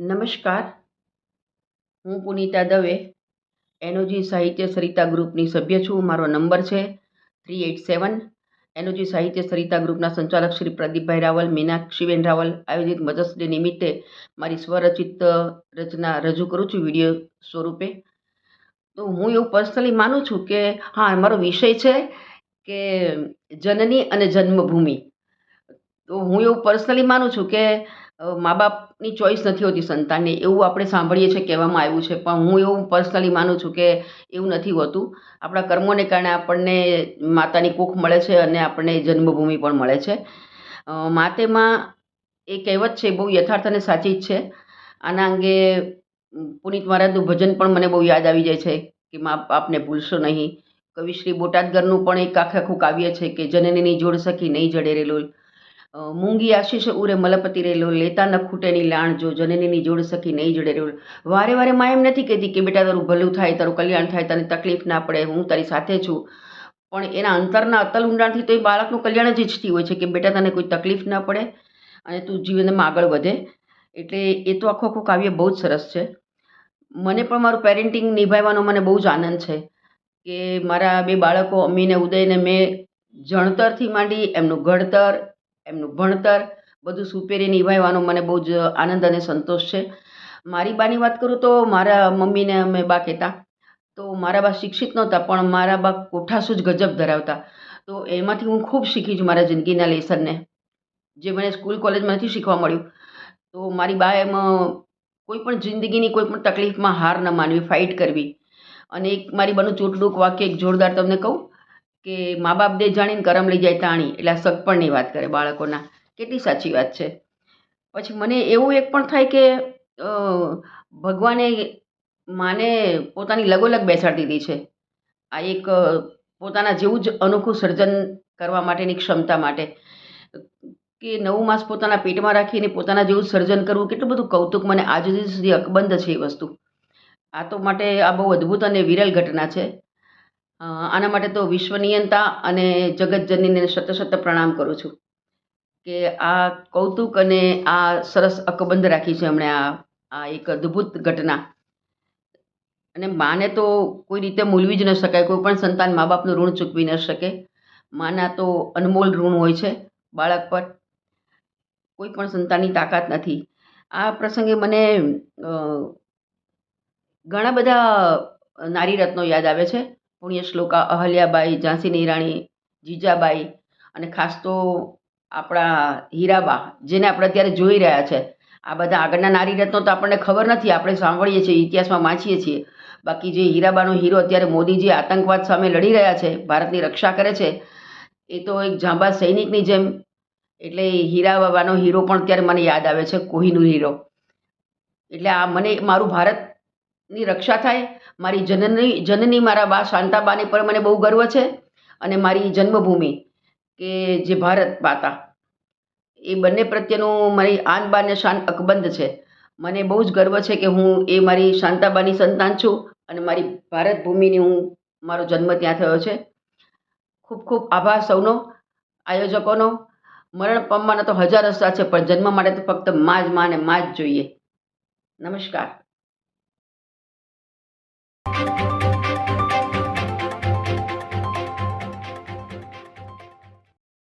નમસ્કાર. હું પુનિતા દવે એનોજી સાહિત્ય સરિતા ગ્રુપની સભ્ય છું. મારો નંબર છે થ્રી એટ સેવન. એનોજી સાહિત્ય સરિતા ગ્રુપના સંચાલક શ્રી પ્રદીપભાઈ રાવલ મીનાક્ષીબેન રાવલ, આયોજિત મધર્સ ડે નિમિત્તે મારી સ્વરચિત રચના રજૂ કરું છું વીડિયો સ્વરૂપે. તો હું એવું પર્સનલી માનું છું કે, હા, મારો વિષય છે કે જનની અને જન્મભૂમિ. તો હું એવું પર્સનલી માનું છું કે મા બાપની ચોઈસ નથી હોતી સંતાનને એવું આપણે સાંભળીએ છીએ કહેવામાં આવ્યું છે. પણ હું એવું પર્સનલી માનું છું કે એવું નથી હોતું. આપણા કર્મોને કારણે આપણને માતાની કુખ મળે છે અને આપણને જન્મભૂમિ પણ મળે છે. માતેમાં એ કહેવત છે બહુ યથાર્થ અને સાચી જ છે. આના અંગે પુનિત મહારાજનું ભજન પણ મને બહુ યાદ આવી જાય છે કે મા બાપને ભૂલશો નહીં. કવિશ્રી બોટાદગરનું પણ એક આખે આખું કાવ્ય છે કે જનનીની જોડ સખી નહીં જડે રે લોલ. અ, મૂંગી આશીષ ઉરે મલપતિ રેલો લેતા ન ખૂટેની લાણ જો જનનીની જોડ સખી નહીં જોડે રેલો વારે વારે માં એમ નથી કહેતી કે બેટા તારું ભલું થાય, તારું કલ્યાણ થાય, તને તકલીફ ના પડે, હું તારી સાથે છું. પણ એના અંતરના અતલ ઊંડાણથી તો એ બાળકનું કલ્યાણ જ ઈચ્છતી હોય છે કે બેટા તને કોઈ તકલીફ ના પડે અને તું જીવનમાં આગળ વધે. એટલે એ તો આખું આખું કાવ્ય બહુ જ સરસ છે. મને પણ મારું પેરેન્ટિંગ નિભાવવાનો મને બહુ જ આનંદ છે કે મારા બે બાળકો અમીને, ઉદયને મેં જણતરથી માંડી, એમનું ઘડતર એમનું ભણતર, બધું સુપેરે નિભાવવાનો મને બહુ જ આનંદ અને સંતોષ છે. મારી બાની વાત કરું તો મારા મમ્મીને અમે બા કહેતા. તો મારા બા શિક્ષિત નહોતા, પણ મારા બા કોઠાસૂજ ગજબ ધરાવતા. તો એમાંથી હું ખૂબ શીખી છું મારા જિંદગીના લેસનને જે મને સ્કૂલ કોલેજમાં નથી શીખવા મળ્યું. તો મારી બા એમ, કોઈ પણ જિંદગીની કોઈ પણ તકલીફમાં હાર ન માનવી, ફાઇટ કરવી. અને એક મારી બાનું ચોટડુંક વાક્ય એક જોરદાર તમને કહું કે મા બાપ દે જાણીને કરમ લઈ જાય તાણી, એટલે આ સગપણની વાત કરે બાળકોના. કેટલી સાચી વાત છે. પછી મને એવું એક પણ થાય કે ભગવાને માને પોતાની લગોલગ બેસાડી દીધી છે. આ એક પોતાના જેવું જ અનોખું સર્જન કરવા માટેની ક્ષમતા માટે. કે નવું માસ પોતાના પેટમાં રાખીને પોતાના જેવું સર્જન કરવું, કેટલું બધું કૌતુક મને આજ સુધી અકબંધ છે એ વસ્તુ. આ તો માટે આ બહુ અદ્ભુત અને વિરલ ઘટના છે. આના માટે તો વિશ્વનિયંતા અને જગતજનનીને સત સત પ્રણામ કરું છું કે આ કૌતુક અને આ સરસ અકબંધ રાખી છે એમણે આ આ એક અદ્ભુત ઘટના. અને માને તો કોઈ રીતે મૂલવી જ ન શકાય, કોઈ પણ સંતાન મા બાપનું ઋણ ચૂકવી ન શકે. માના તો અનમોલ ઋણ હોય છે બાળક પર. કોઈ પણ સંતાનની તાકાત નથી. આ પ્રસંગે મને ઘણા બધા નારી રત્નો યાદ આવે છે. પુણ્ય શ્લોકા અહલ્યાબાઈ ઝાંસીની રાણી જીજાબાઈ અને ખાસ તો આપણા હીરાબા, જેને આપણે અત્યારે જોઈ રહ્યા છે. આ બધા આગળના નારી રત્નો તો આપણને ખબર નથી, આપણે સાંભળીએ છીએ, ઇતિહાસમાં વાંચીએ છીએ. બાકી જે હીરાબાનો હીરો અત્યારે મોદીજી આતંકવાદ સામે લડી રહ્યા છે, ભારતની રક્ષા કરે છે, એ તો એક જાંબા સૈનિકની જેમ. એટલે હીરા બાબાનો હીરો પણ અત્યારે મને યાદ આવે છે, કોહિનૂર હીરો. એટલે આ મને, મારું ભારતની રક્ષા થાય. મારી જનની જનની મારા બા શાંતાબાની પર મને બહુ ગર્વ છે અને મારી જન્મભૂમિ કે જે ભારત માતા. એ બંને પ્રત્યેનું મારી આન બાને શાન અકબંધ છે. મને બહુ જ ગર્વ છે કે હું એ મારી શાંતાબાની સંતાન છું અને મારી ભારત ભૂમિની હું, મારો જન્મ ત્યાં થયો છે. ખૂબ ખૂબ આભાર સૌનો, આયોજકોનો. મરણ પામવાના તો હજાર રસ્તા છે, પણ જન્મ માટે તો ફક્તમાં જ માં ને માં જ જોઈએ. નમસ્કાર.